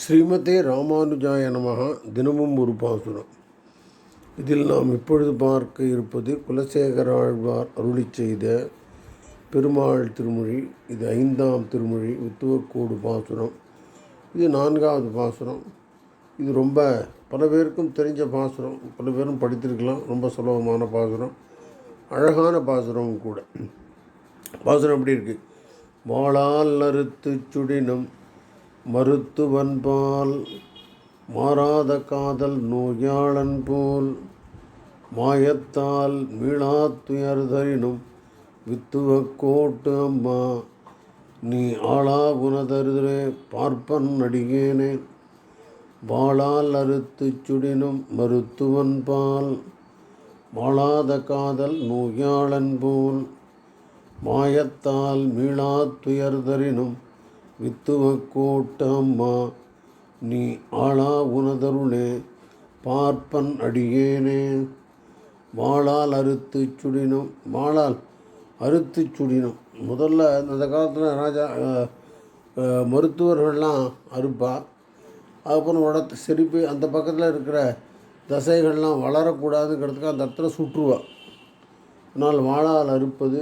ஸ்ரீமதே ராமானுஜாய நமக தினமும் ஒரு பாசுரம். இதில் நாம் இப்பொழுது பார்க்க இருப்பது குலசேகர ஆழ்வார் அருளி செய்த பெருமாள் திருமொழி இது ஐந்தாம் திருமொழி உத்துவக்கோடு பாசுரம். இது நான்காவது பாசுரம். இது ரொம்ப பல பேருக்கும் தெரிஞ்ச பாசுரம். பல பேரும் படித்திருக்கலாம். ரொம்ப சுலபமான பாசுரம். அழகான பாசுரம் கூட. பாசுரம் எப்படி இருக்குது வாழால் அறுத்து சுடினும் மருத்துவன்பால் மாறாத காதல் நோயாளன் போல் மாயத்தால் மீளாத்துயர்தரினும் வித்துவ கோட்டு அம்மா நீ ஆளா உனதருதே பார்ப்பன் நடிகேனே. வாளால் அறுத்து சுடினும் மருத்துவன் பால் மாளாத காதல் நோயாளன் போல் மாயத்தால் மீளாத்துயர்தரினும் வித்துவ கோட்டம்மா நீ ஆளா உனதருளே பார்ப்பன் அடியேனே. வாளால் அறுத்து சுடினம் வாளால் அறுத்து சுடினம். முதல்ல அந்த காலத்தில் ராஜா மருத்துவர்கள்லாம் அறுப்பா. அதுக்கப்புறம் உடத்து செரிப்பு அந்த பக்கத்தில் இருக்கிற தசைகள்லாம் வளரக்கூடாதுங்கிறதுக்கு அந்த இடத்துல சுற்றுவாள் ஆனால் வாளால் அறுப்பது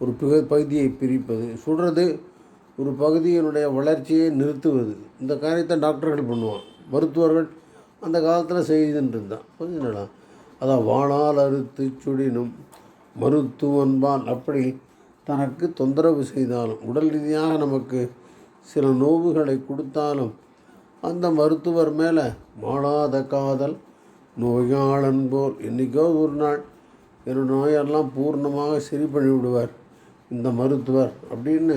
ஒரு பிக பகுதியை பிரிப்பது. சுடுறது ஒரு பகுதியினுடைய வளர்ச்சியை நிறுத்துவது. இந்த காரியத்தை டாக்டர்கள் பண்ணுவான் மருத்துவர்கள் அந்த காலத்தில் செய்துன்ட்டு இருந்தான் புரிஞ்சுங்களா அதான் வாளால் அறுத்து சுடினும் மருத்துவன்பான் அப்படி தனக்கு தொந்தரவு செய்தாலும் உடல் ரீதியாக நமக்கு சில நோவுகளை கொடுத்தாலும் அந்த மருத்துவர் மேலே மாளாத காதல் நோயாளன் போல் என்றைக்கோ ஒரு நாள் என்னோட நோயெல்லாம் பூர்ணமாக சரி பண்ணி விடுவார் இந்த மருத்துவர் அப்படின்னு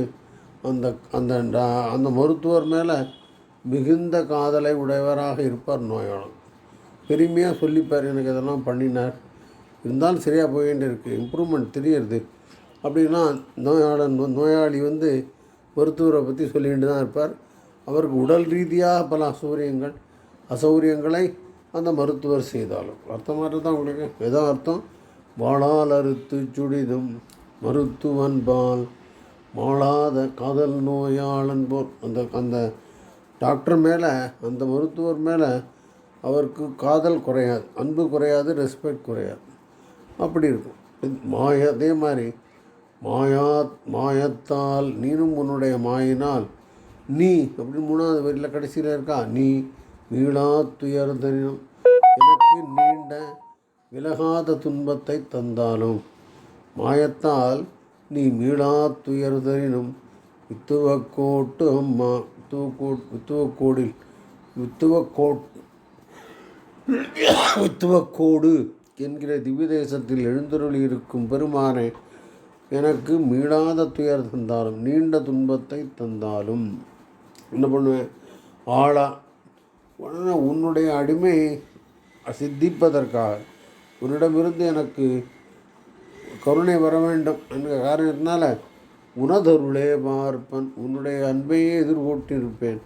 அந்த அந்த அந்த மருத்துவர் மேலே மிகுந்த காதலை உடையவராக இருப்பார் நோயாளர் பெருமையாக சொல்லிப்பார் எனக்கு இதெல்லாம் பண்ணினார். இருந்தாலும் சரியாக போயிட்டு இருக்குது இம்ப்ரூவ்மெண்ட் தெரியறது அப்படின்னா நோயாளன் நோ நோயாளி வந்து மருத்துவரை பற்றி சொல்லிகிட்டு தான் இருப்பார். அவருக்கு உடல் ரீதியாக பல அசௌரியங்கள் அசௌரியங்களை அந்த மருத்துவர் செய்தாலும். அர்த்தமாக தான் உங்களுக்கு? எதோ அர்த்தம் வாழால் அறுத்து சுடிதும் மருத்துவன் பால். மாளாத காதல் நோயாளன் போல் அந்த அந்த டாக்டர் மேலே அந்த மருத்துவர் மேலே அவருக்கு காதல் குறையாது அன்பு குறையாது ரெஸ்பெக்ட் குறையாது. அப்படி இருக்கும். மாய அதே மாதிரி மாயா மாயத்தால் நீனும் உன்னுடைய மாயினால் நீ அப்படின்னு மூணாவது வரியில் கடைசியில் இருக்கா? நீ மீளா தரினம் எனக்கு நீண்ட விலகாத துன்பத்தை தந்தாலும் மாயத்தால் நீ மீளா துயர்தனினும் வித்துவக்கோட்டு அம்மா. வித்துவக்கோ வித்துவக்கோடில் வித்துவக்கோட் வித்துவக்கோடு என்கிற திவ்யதேசத்தில் எழுந்தருளி இருக்கும் பெருமானே எனக்கு மீளாத துயர் தந்தாலும் நீண்ட துன்பத்தை தந்தாலும். என்ன பண்ணுவேன்? ஆளா உடனே உன்னுடைய அடிமை சித்திப்பதற்காக உன்னிடமிருந்து எனக்கு கருணை வர வேண்டும் என்கிற காரணத்தினால உனதருளே பார்ப்பன் உன்னுடைய அன்பையே எதிர்கொண்டிருப்பேன்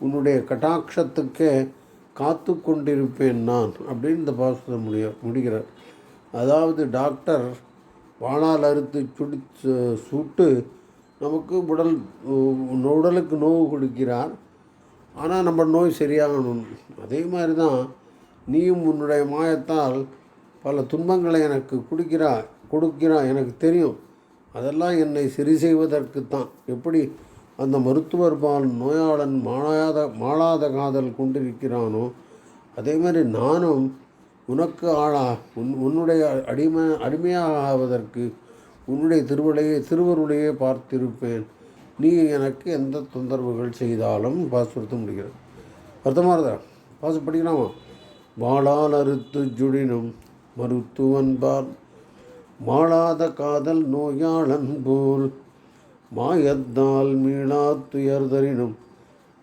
உன்னுடைய கட்டாட்சத்துக்கே காத்து கொண்டிருப்பேன் நான் அப்படின்னு இந்த பாசத்தை முடிய முடிகிறார் அதாவது டாக்டர் வாழால் அறுத்து சுடி சுட்டு நமக்கு உடல் உடலுக்கு நோவு கொடுக்கிறார். ஆனால் நம்ம நோய் சரியாகணும். அதே மாதிரி தான் நீயும் உன்னுடைய மாயத்தால் பல துன்பங்களை எனக்கு கொடுக்கிறா கொடுக்கிறான் எனக்கு தெரியும். அதெல்லாம் என்னை சரி செய்வதற்கு தான் எப்படி அந்த மருத்துவர் பால் நோயாளன் மாளாத மாளாத காதல் கொண்டிருக்கிறானோ அதே மாதிரி நானும் உனக்கு ஆளா உன் உன்னுடைய அடிமை அடிமையாக ஆவதற்கு உன்னுடைய திருவளையை திருவருளையே பார்த்திருப்பேன். நீ எனக்கு எந்த தொந்தரவுகள் செய்தாலும் பாசுரத்து முடிகிறது அர்த்தமாக பாசு படிக்கலாமா? வாழால் அறுத்து ஜுடினும் மருத்துவன்பால் மாளாத காதல் நோயாளன்போல் மாயத்தால் மீளா துயர்தரினும்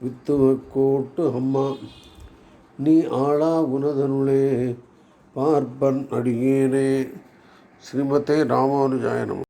வித்துவ கோட்டு அம்மா நீ ஆளா உனதனுளே பார்ப்பன் அடியேனே. ஸ்ரீமதே ராமானுஜாயனம்